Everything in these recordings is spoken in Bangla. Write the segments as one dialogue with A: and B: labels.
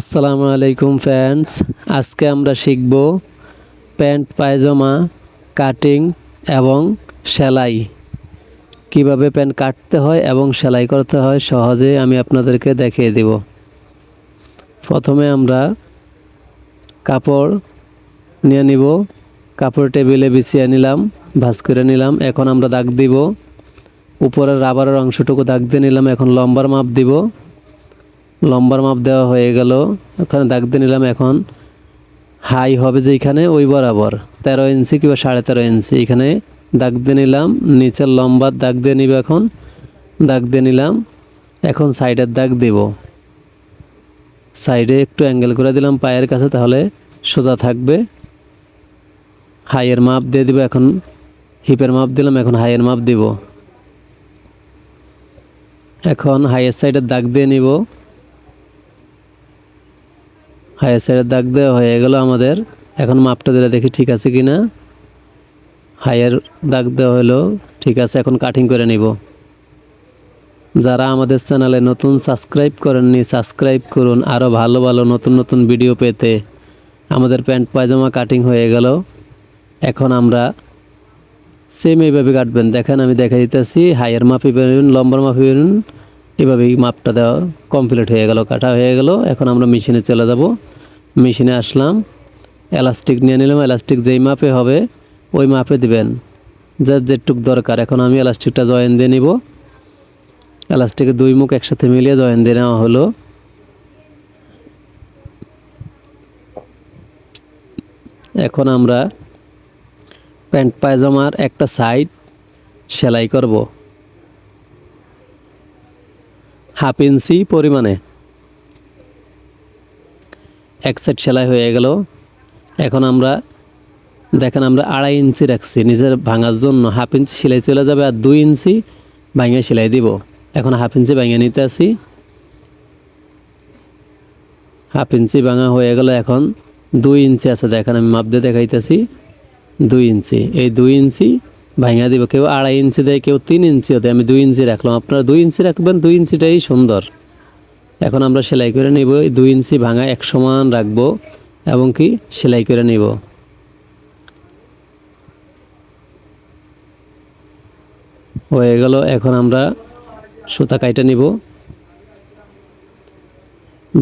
A: আসসালামু আলাইকুম ফ্রেন্ডস। আজকে আমরা শিখব প্যান্ট, পায়জামা, কাটিং এবং সেলাই। কীভাবে প্যান্ট কাটতে হয় এবং সেলাই করতে হয় সহজে আমি আপনাদেরকে দেখিয়ে দেব। প্রথমে আমরা কাপড় নিয়ে নিব। কাপড় টেবিলে বিছিয়ে নিলাম, ভাঁজ করে নিলাম। এখন আমরা দাগ দিব। উপরের রাবারের অংশটুকু দাগ দিয়ে নিলাম। এখন লম্বার মাপ দিব। লম্বার মাপ দেওয়া হয়ে গেল। ওখানে দাগ দিয়ে নিলাম এখন। হাই হবে যেখানে ওই বরাবর। তেরো ইঞ্চি কিংবা সাড়ে তেরো ইঞ্চি। এখানে দাগ দিয়ে নিলাম। নিচের লম্বার দাগ দিয়ে নিব এখন। দাগ দিয়ে নিলাম। এখন সাইডের দাগ দেব। সাইডে একটু অ্যাঙ্গেল করে দিলাম পায়ের কাছে, তাহলে সোজা থাকবে। হাইয়ের মাপ দিয়ে দিব এখন। হিপের মাপ দিলাম, এখন হাইয়ের মাপ দিব। এখন হাইয়ের সাইডের দাগ দিয়ে নিব। হাইয়ের সাইডের দাগ দেওয়া হয়ে গেল আমাদের। এখন মাপটা দিলে দেখি ঠিক আছে কি না হাইয়ের দাগ দেওয়া হলো, ঠিক আছে, এখন কাটিং করে নিব। যারা আমাদের চ্যানেলে নতুন সাবস্ক্রাইব করেননি সাবস্ক্রাইব করুন। আরও ভালো ভালো নতুন নতুন ভিডিও পেতে। আমাদের প্যান্ট পায়জামা কাটিং হয়ে গেল। এখন আমরা সেম এইভাবে কাটবেন। দেখেন, আমি দেখা দিতেছি, হাইয়ের মাপি বেরোন, লম্বার মাপি বেরোন। এভাবেই মাপটা দেওয়া কমপ্লিট হয়ে গেল, কাটা হয়ে গেল। এখন আমরা মেশিনে চলে যাব। মেশিনে আসলাম, এলাস্টিক নিয়ে নিলাম, এলাস্টিক যেই মাপে হবে ওই মাপে দিবেন। যার যেটুক দরকার, এখন আমি এলাস্টিকটা জয়েন দিয়ে নিব। এলাস্টিকের দুই মুখ একসাথে মিলিয়ে জয়েন দিয়ে নেওয়া হলো। এখন আমরা প্যান্ট পায়জামার একটা সাইড সেলাই করব। হাফ ইঞ্চি পরিমাণে। এক সাইড সেলাই হয়ে গেল। এখন আমরা, দেখেন আমরা আড়াই ইঞ্চি রাখছি, নিজের ভাঙার জন্য হাফ ইঞ্চি সেলাই চলে যাবে আর দুই ইঞ্চি ভাঙিয়ে সেলাই দিব। এখন হাফ ইঞ্চি ভাঙিয়ে নিতে আসি হাফ ইঞ্চি ভাঙা হয়ে গেল এখন দুই ইঞ্চি আছে, দেখেন আমি মাপ দিয়ে দেখাইতেছি। দুই ইঞ্চি, এই দুই ইঞ্চি ভাঙা দিব। কেউ আড়াই ইঞ্চি দেয়, কেউ তিন ইঞ্চিও দেয়, আমি দুই ইঞ্চি রাখলাম। আপনারা দুই ইঞ্চি রাখবেন, দুই ইঞ্চিটাই সুন্দর। এখন আমরা সেলাই করে নিব দুই ইঞ্চি ভাঙা এক সমান রাখব এবং কি সেলাই করে নিব। হয়ে গেল, এখন আমরা সুতা কাইটা নিব।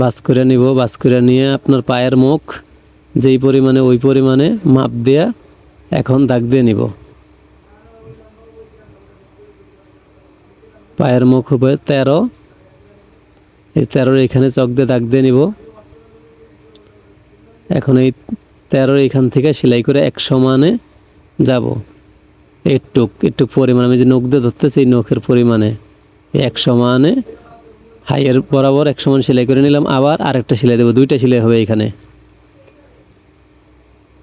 A: বাস করে নিব, বাস করে নিয়ে আপনার পায়ের মুখ যেই পরিমাণে ওই পরিমাণে মাপ দেয়া এখন দাগ দিয়ে নিব। পায়ের মুখ হবে তেরো এই তেরোর এখানে চক দিয়ে দাগ দিয়ে নিব। এখন এই তেরোর এখান থেকে সেলাই করে এক সমানে যাব। একটুক একটু পরিমাণ, আমি যে নখ দিয়ে ধরতেছি এই নখের পরিমাণে। এক সমানে হাইয়ের বরাবর এক সমান সেলাই করে নিলাম, আবার আরেকটা সেলাই দেবো, দুইটা সেলাই হবে এখানে।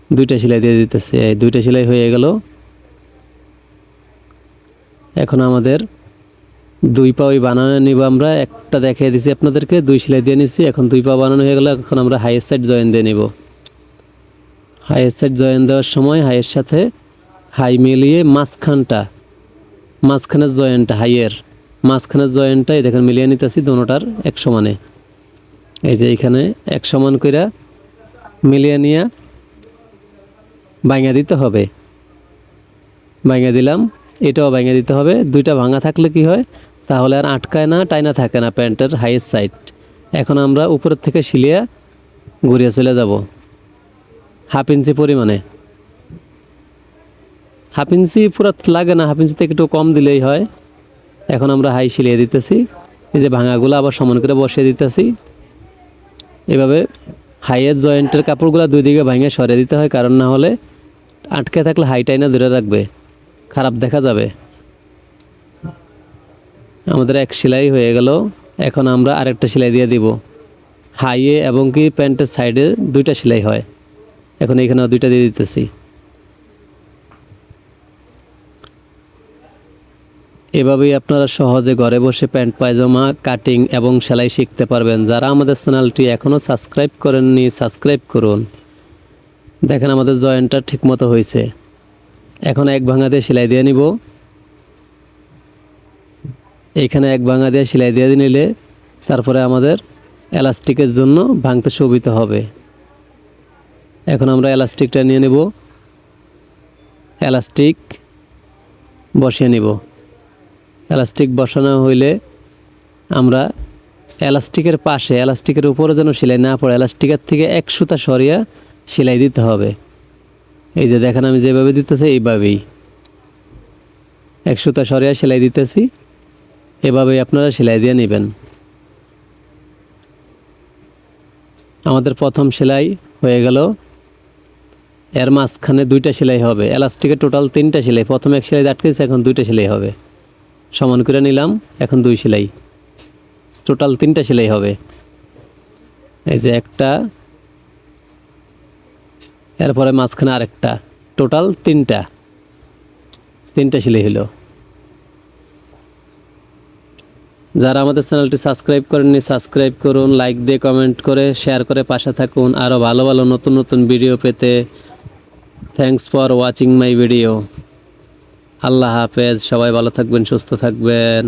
A: দুইটা সেলাই দিয়ে দিতেছে দুইটা সেলাই হয়ে গেল। এখন আমাদের দুই পা ওই বানানো নিব আমরা, একটা দেখিয়ে দিছি আপনাদেরকে, দুই সেলাই দিয়ে নিছি, এখন দুই পা বানানো হয়ে গেল, এখন আমরা হাইয়ের সাইড জয়েন দিয়ে নিব। হাইয়ের সাইড জয়েন দেওয়ার সময় হাইয়ের সাথে হাই মিলিয়ে মাঝখানটা, মাঝখানের জয়েন্টটা হাইয়ের মাঝখানের জয়েন্টটা এই দেখেন মিলিয়ে নিতেছি দোনোটার এক সমানে। এই যে এখানে এক সমান কইরা মিলিয়ে নিয়ে ভাঙা দিতে হবে। ভাঙা দিলাম এটাও ভাঙা দিতে হবে। দুইটা ভাঙা থাকলে কি হয়? তাহলে আর আটকায় না, টাইনা থাকে না প্যান্টের হাইয়েস্ট সাইড এখন আমরা উপরের থেকে শিলিয়া ঘুরিয়ে চলে যাব। হাফ ইঞ্চি পরিমাণে। হাফ ইঞ্চি পুরো লাগে না, হাফ ইঞ্চি থেকে একটু কম দিলেই হয়। এখন আমরা হাই শিলিয়ে দিতেছি। এই যে ভাঙাগুলো আবার সমান করে বসিয়ে দিতেছি। এভাবে হাইয়ের জয়েন্টের কাপড়গুলো দুই দিকে ভাঙে সরিয়ে দিতে হয়, কারণ না হলে আটকে থাকলে হাই টাইনা ধরে রাখবে। খারাপ দেখা যাবে। আমাদের এক সেলাই হয়ে গেল। এখন আমরা আরেকটা সেলাই দিয়ে দিব। হাইয়ে এবং কি প্যান্টের সাইডে দুইটা সেলাই হয়। এখন এখানেও দুইটা দিয়ে দিতেছি। এভাবেই আপনারা সহজে ঘরে বসে প্যান্ট, পায়জামা, কাটিং এবং সেলাই শিখতে পারবেন। যারা আমাদের চ্যানেলটি এখনও সাবস্ক্রাইব করেননি, সাবস্ক্রাইব করুন। দেখেন আমাদের জয়েন্টটা ঠিকমতো হয়েছে। এখন এক ভাঙা দিয়ে সেলাই দিয়ে নিব। এইখানে এক ভাঙা দিয়ে সেলাই দিয়ে নিলে তারপরে আমাদের এলাস্টিকের জন্য ভাঙতে সুবিধা হবে। এখন আমরা এলাস্টিকটা নিয়ে নেব। এলাস্টিক বসিয়ে নিব। এলাস্টিক বসানো হইলে আমরা এলাস্টিকের পাশে, এলাস্টিকের উপরে যেন সেলাই না পড়ে, এলাস্টিকের থেকে এক সুতা সরিয়ে সেলাই দিতে হবে। এই যে দেখেন আমি যেভাবে দিতেছি, এইভাবেই। এক সুতা সরিয়ে সেলাই দিতেছি, এভাবেই আপনারা সেলাই দিয়ে নেবেন। আমাদের প্রথম সেলাই হয়ে গেল। এর মাঝখানে দুইটা সেলাই হবে। এলাস্টিকের টোটাল তিনটা সেলাই। প্রথমে এক সেলাই আটকেছে এখন দুইটা সেলাই হবে। সমান করে নিলাম, এখন দুই সেলাই। টোটাল তিনটা সেলাই হবে। এই যে একটা এরপরে মাঝখানে আরেকটা। টোটাল তিনটা। তিনটা সেলাই হলো যারা আমাদের চ্যানেলটি সাবস্ক্রাইব করেননি, সাবস্ক্রাইব করুন লাইক দিয়ে কমেন্ট করে শেয়ার করে পাশে থাকুন। আরও ভালো ভালো নতুন নতুন ভিডিও পেতে thanks for watching my video আল্লাহ হাফেজ, সবাই ভালো থাকবেন, সুস্থ থাকবেন।